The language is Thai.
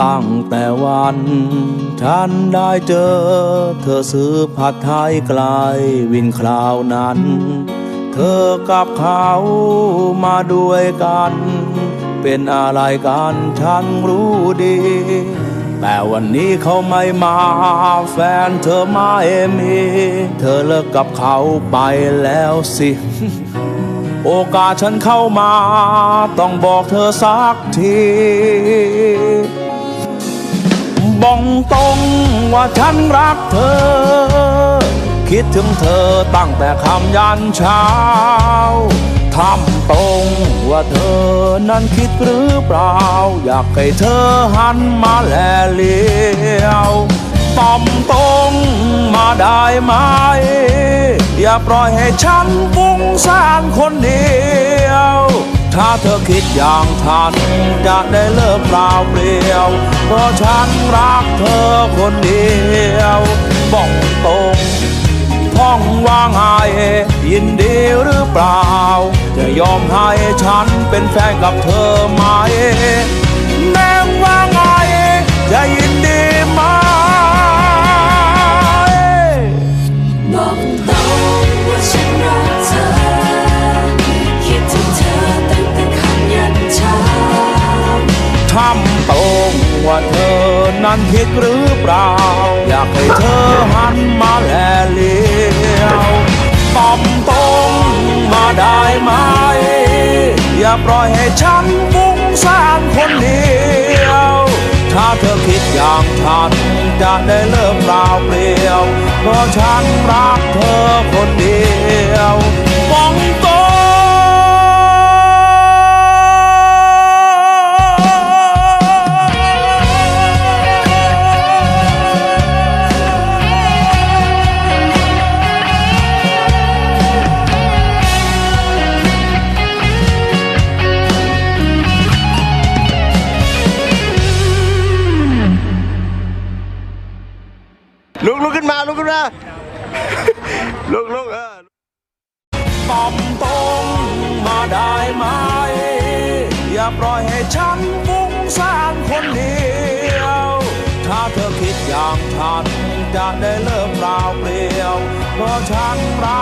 ตั้งแต่วันฉันได้เจอ เธอซื้อผัดไทยไกลวินคราวนั้น เธอกับเขามาด้วยกัน เป็นอะไรกันฉันรู้ดี แต่วันนี้เขาไม่มาแฟนเธอไม่มี เธอเลิกกับเขาไปแล้วสิโอกาสฉันเข้ามา ต้องบอกเธอสักที บอกตรงว่าฉันรักเธอ คิดถึงเธอตั้งแต่คำยันเช้าทำตรงว่าเธอนั้นคิดหรือเปล่า อยากให้เธอหันมาแลเลี้ยวตอมตรงมาได้ไหม อย่าปล่อยให้ฉันฟุ้งซ่านคนเดียว ถ้าเธอคิดอย่างทันจะได้เลิกเปล่าเปลี่ยว เพราะฉันรักเธอคนเดียว บอกตรงท้องว่างไงยินดีหรือเปล่า จะยอมให้ฉันเป็นแฟนกับเธอไหม ตรงว่าเธอนั้นคิดหรือเปล่า อยากให้เธอหันมาแลเลี้ยวตอมตรงมาได้ไหม อย่าปล่อยให้ฉันฟุ้งซ่านคนเดียว ถ้าเธอคิดอย่างฉันจะได้เลิกเปล่าเปลี่ยว เพราะฉันรักเธอคนเดียว ลุกขึ้นมาลุกขึ้นมาลุกลุกเออตอมตรงมาได้ไหม อย่าปล่อยให้ฉันฟุ้งซ่านคนเดียว ถ้าเธอคิดอย่างฉันจะได้เลิกเปล่าเปลี่ยวเพราะฉันรัก